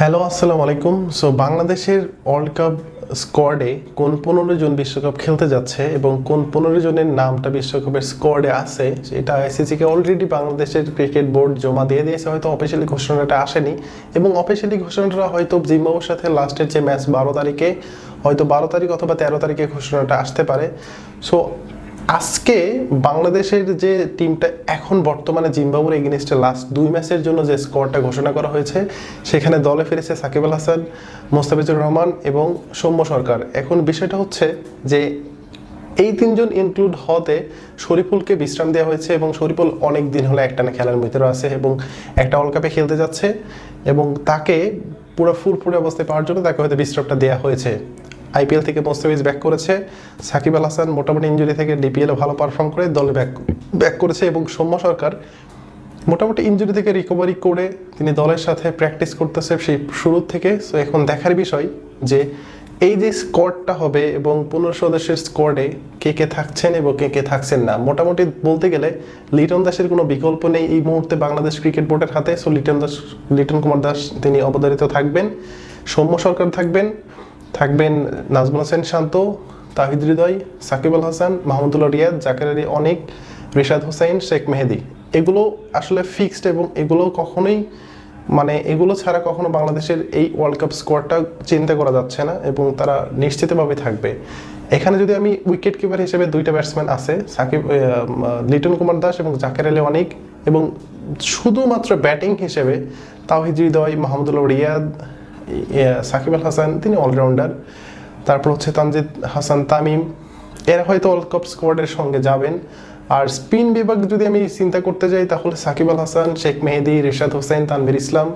Hello আসসালামু আলাইকুম। So বাংলাদেশের ওয়ার্ল্ড কাপ স্কোয়াডে কোন পনেরো জন বিশ্বকাপ খেলতে যাচ্ছে এবং কোন পনেরো জনের নামটা বিশ্বকাপের স্কোয়াডে আছে, সেটা আইসিসিকে অলরেডি বাংলাদেশের ক্রিকেট বোর্ড জমা দিয়ে দিয়েছে, হয়তো অফিসিয়ালি ঘোষণাটা আসেনি। এবং অফিসিয়ালি ঘোষণাটা হয়তো জিম্বাবুর সাথে লাস্টের যে ম্যাচ বারো তারিখে, হয়তো বারো তারিখ অথবা তেরো তারিখে ঘোষণাটা আসতে পারে। সো আজকে বাংলাদেশের যে টিমটা এখন বর্তমানে জিম্বাবুর এগেনিস্টে লাস্ট দুই ম্যাচের জন্য যে স্কোয়াডটা ঘোষণা করা হয়েছে, সেখানে দলে ফিরেছে সাকিব আল হাসান, মোস্তাফিজুর রহমান এবং সৌম্য সরকার। এখন বিষয়টা হচ্ছে যে এই তিনজন ইনক্লুড হতে শরীফুলকে বিশ্রাম দেওয়া হয়েছে এবং শরীফুল অনেক দিন হলে একটানা খেলার ভিতরে আছে এবং একটা ওয়ার্ল্ড কাপে খেলতে যাচ্ছে এবং তাকে পুরো ফুরফুরে অবস্থায় পাওয়ার জন্য তাকে হয়তো বিশ্রামটা দেওয়া হয়েছে। আইপিএল থেকে মোস্তাফিজ ব্যাক করেছে। সাকিব আল হাসান মোটামুটি ইঞ্জুরি থেকে ডিপিএলে ভালো পারফর্ম করে দলে ব্যাক ব্যাক করেছে এবং সৌম্য সরকার মোটামুটি ইঞ্জুরি থেকে রিকভারি করে তিনি দলের সাথে প্র্যাকটিস করতেছে সেই শুরু থেকে। সো এখন দেখার বিষয় যে এই যে স্কোয়াডটা হবে এবং পনেরো সদস্যের স্কোয়াডে কে কে থাকছেন এবং কে কে থাকছেন না, মোটামুটি বলতে গেলে লিটন দাসের কোনো বিকল্প নেই এই মুহূর্তে বাংলাদেশ ক্রিকেট বোর্ডের হাতে। সো লিটন দাস, লিটন কুমার দাস তিনি অবধারিত থাকবেন, সৌম্য সরকার থাকবেন। থাকবেন নাজমুল হোসেন শান্ত, তাহিদ হৃদয়, সাকিব আল হাসান, মাহমুদুল্লাহ রিয়াদ, জাকের আলী অনেক, রিশাদ হোসাইন শেখ মেহেদি। এগুলো আসলে ফিক্সড এবং এগুলো কখনোই মানে এগুলো ছাড়া কখনো বাংলাদেশের এই ওয়ার্ল্ড কাপ স্কোয়াডটা চিন্তা করা যাচ্ছে না এবং তারা নিশ্চিতভাবে থাকবে। এখানে যদি আমি উইকেট কিপার হিসেবে দুইটা ব্যাটসম্যান আছে, সাকিব লিটন কুমার দাস এবং জাকের আলী অনেক এবং শুধুমাত্র ব্যাটিং হিসেবে তাওহিদ হৃদয়, মাহমুদুল্লাহ রিয়াদ সাকিব আল হাসান, তিনি অলরাউন্ডার তারপর হচ্ছে তানজিদ হাসান তামিম। এরা হয়তো ওয়ার্ল্ড কাপ স্কোয়াডের সঙ্গে যাবেন। আর স্পিন বিভাগ যদি আমি চিন্তা করতে যাই, তাহলে সাকিব আল হাসান, শেখ মেহেদি, রেশাদ হোসেন, তানভীর ইসলাম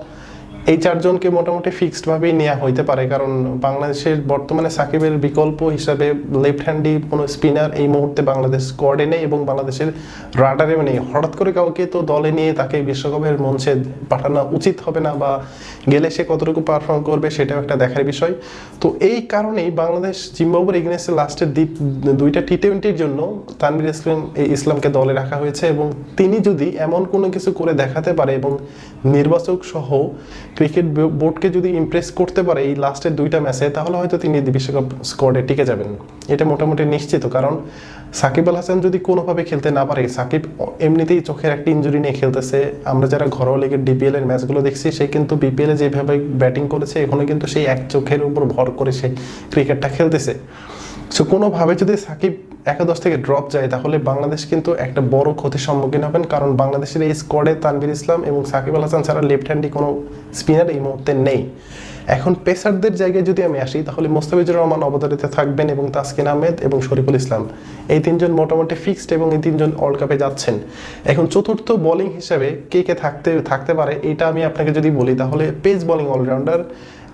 এই চারজনকে মোটামুটি ফিক্সড ভাবেই নেওয়া হইতে পারে, কারণ বাংলাদেশের বর্তমানে সাকিবের বিকল্প হিসাবে লেফট হ্যান্ডি কোনো স্পিনার এই মুহূর্তে বাংলাদেশ স্কোয়াডে নেই এবং বাংলাদেশের রাডারেও নেই। হঠাৎ করে কাউকে তো দলে নিয়ে তাকে বিশ্বকাপের মঞ্চে পাঠানো উচিত হবে না বা গেলে সে কতটুকু পারফর্ম করবে সেটাও একটা দেখার বিষয়। তো এই কারণেই বাংলাদেশ জিম্বাবুর এগেনেস্টে লাস্টের দ্বীপ দুইটা টি টোয়েন্টির জন্য তানভীর ইসলাম ইসলামকে দলে রাখা হয়েছে এবং তিনি যদি এমন কোনো কিছু করে দেখাতে পারে এবং নির্বাচক সহ ক্রিকেট বোর্ডকে যদি ইমপ্রেস করতে পারে এই লাস্টের দুইটা ম্যাচে তাহলে হয়তো তিনি বিশ্বকাপ স্কোয়াডে টিকে যাবেন। এটা মোটামুটি নিশ্চিত, কারণ সাকিব আল হাসান যদি কোনোভাবে খেলতে না পারে, সাকিব এমনিতেই চোখের একটা ইঞ্জুরি নিয়ে খেলতেছে। আমরা যারা ঘরোয়া লিগের ডিপিএল এর ম্যাচগুলো দেখছি, সে কিন্তু বিপিএল যেভাবে ব্যাটিং করেছে, এখানে কিন্তু সেই এক চোখের উপর ভর করে সে ক্রিকেটটা খেলতেছে। সো কোনোভাবে যদি সাকিব একাদশ থেকে ড্রপ যায়, তাহলে বাংলাদেশ কিন্তু একটা বড় ক্ষতির সম্মুখীন হবেন। কারণ বাংলাদেশের এই স্কোয়াডে তানভীর ইসলাম এবং সাকিব আল হাসান ছাড়া লেফট হ্যান্ডে কোনো স্পিনার এই মুহূর্তে নেই। এখন পেসারদের জায়গায় যদি আমি আসি, তাহলে মোস্তাফিজুর রহমান অবতারিত থাকবেন এবং তাসকিন আহমেদ এবং শরীফুল ইসলাম। এই তিনজন মোটামুটি ফিক্সড এবং এই তিনজন ওয়ার্ল্ড কাপে যাচ্ছেন। এখন চতুর্থ বোলিং হিসেবে কে কে থাকতে থাকতে পারে, এটা আমি আপনাকে যদি বলি, তাহলে পেস বোলিং অলরাউন্ডার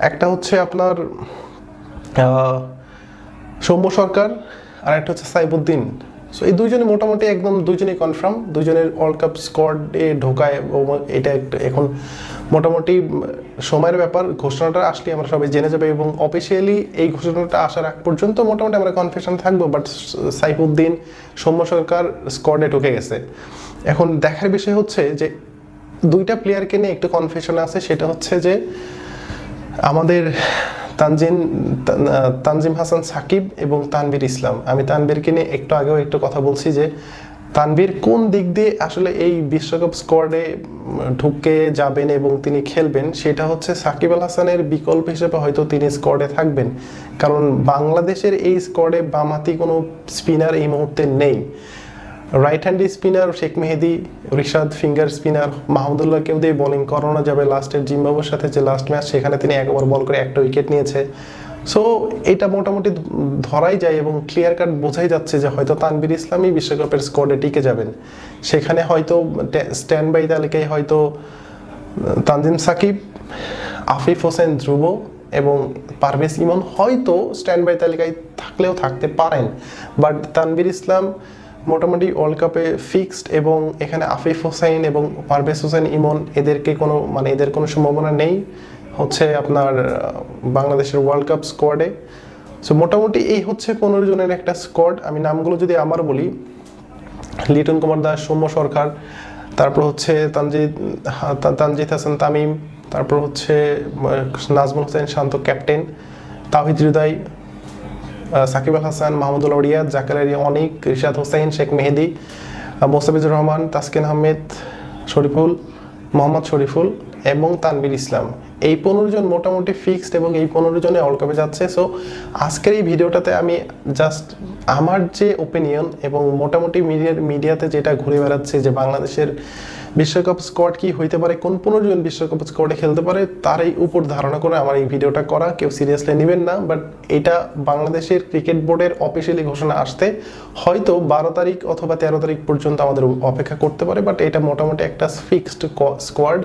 একটা হচ্ছে আপনার সৌম্য সরকার আর একটা হচ্ছে সাইবুদ্দিন। সো এই দুইজনে মোটামুটি একদম দুইজনেই কনফার্ম দুইজনের ওয়ার্ল্ড কাপ স্কোয়াডে ঢোকায় এটা একটা এখন মোটামুটি সময়ের ব্যাপার, ঘোষণাটা আসলে আমরা সবাই জেনে যাবে এবং অফিসিয়ালি এই ঘোষণাটা আসার আগ পর্যন্ত মোটামুটি আমরা কনফিউশন থাকব বাট সাইফুদ্দিন, সৌম্য সরকার স্কোয়াডে ঢুকে গেছে। এখন দেখার বিষয় হচ্ছে যে, দুইটা প্লেয়ারকে নিয়ে একটু কনফিউশন আছে, সেটা হচ্ছে যে, আমাদের তানজিম তান- আহ, তানজিম হাসান সাকিব এবং তানভীর ইসলাম। আমি তানভীরকে নিয়ে একটু আগেও একটু কথা বলছি যে তানভীর কোন দিক দিয়ে আসলে এই বিশ্বকাপ স্কোয়াডে ঢুকে যাবেন এবং তিনি খেলবেন সেটা হচ্ছে সাকিব আল হাসানের বিকল্প হিসেবে হয়তো তিনি স্কোয়াডে থাকবেন। কারণ বাংলাদেশের এই স্কোয়াডে বামাতি কোনো স্পিনার এই মুহূর্তে নেই। Right handy spinner Sheikh Mehedi Rishad finger spinner মাহমুদুল্লাহকেও দিয়ে বোলিং করানো যাবে লাস্টের জিম্বাবুর সাথে যে লাস্ট ম্যাচ সেখানে তিনি এক ওভার বল করে একটা উইকেট নিয়েছে। সো এটা মোটামুটি ধরাই যায় এবং ক্লিয়ার কাট বোঝাই যাচ্ছে যে হয়তো তানবির ইসলামই বিশ্বকাপের স্কোয়াডে টিকে যাবেন। সেখানে হয়তো স্ট্যান্ড বাই তালিকায় হয়তো তানজিম সাকিব, আফিফ হোসেন ধ্রুব এবং পারভেজ ইমন হয়তো স্ট্যান্ড বাই তালিকায় থাকলেও থাকতে পারেন। বাট তানবির ইসলাম মোটামুটি ওয়ার্ল্ড কাপে ফিক্সড এবং এখানে আফিফ হোসেন এবং পারভেজ হোসেন ইমন, এদেরকে কোনো মানে এদের কোনো সম্ভাবনা নেই হচ্ছে আপনার বাংলাদেশের ওয়ার্ল্ড কাপ স্কোয়াডে সো মোটামুটি এই হচ্ছে পনেরো জনের একটা স্কোয়াড আমি নামগুলো যদি আমার বলি, লিটন কুমার দাস, সৌম্য সরকার, তারপর হচ্ছে তানজিদ, হা- তা- তানজিদ হাসান তামিম, তারপর হচ্ছে নাজমুল হোসেন শান্ত ক্যাপ্টেন তাহিদ হৃদয় সাকিব আল হাসান, মাহমুদুল রিয়াদ আলী, অনিক, রিশাদ হোসেন, শেখ মেহেদি মোস্তাফিজুর রহমান, তাসকিন আহমেদ শরীফুল, মোহাম্মদ শরীফুল এবং তানবির ইসলাম। এই পনেরো জন মোটামুটি ফিক্সড এবং এই পনেরো জনে ওয়ার্ল্ড কাপে যাচ্ছে। সো আজকের এই ভিডিওটাতে আমি জাস্ট আমার যে ওপিনিয়ন এবং মোটামুটি মিডিয়ার মিডিয়াতে যেটা ঘুরে বেড়াচ্ছে যে বাংলাদেশের বিশ্বকাপ স্কোয়াড কি হইতে পারে, কোন পনেরো জন বিশ্বকাপ স্কোয়াডে খেলতে পারে তার এই উপর ধারণা করে আমার এই ভিডিওটা করা। কেউ সিরিয়াসলি নেবেন না বাট এটা বাংলাদেশের ক্রিকেট বোর্ডের অফিসিয়ালি ঘোষণা আসতে হয়তো বারো তারিখ অথবা তেরো তারিখ পর্যন্ত আমাদের অপেক্ষা করতে পারে বাট এটা মোটামুটি একটা ফিক্সড স্কোয়াড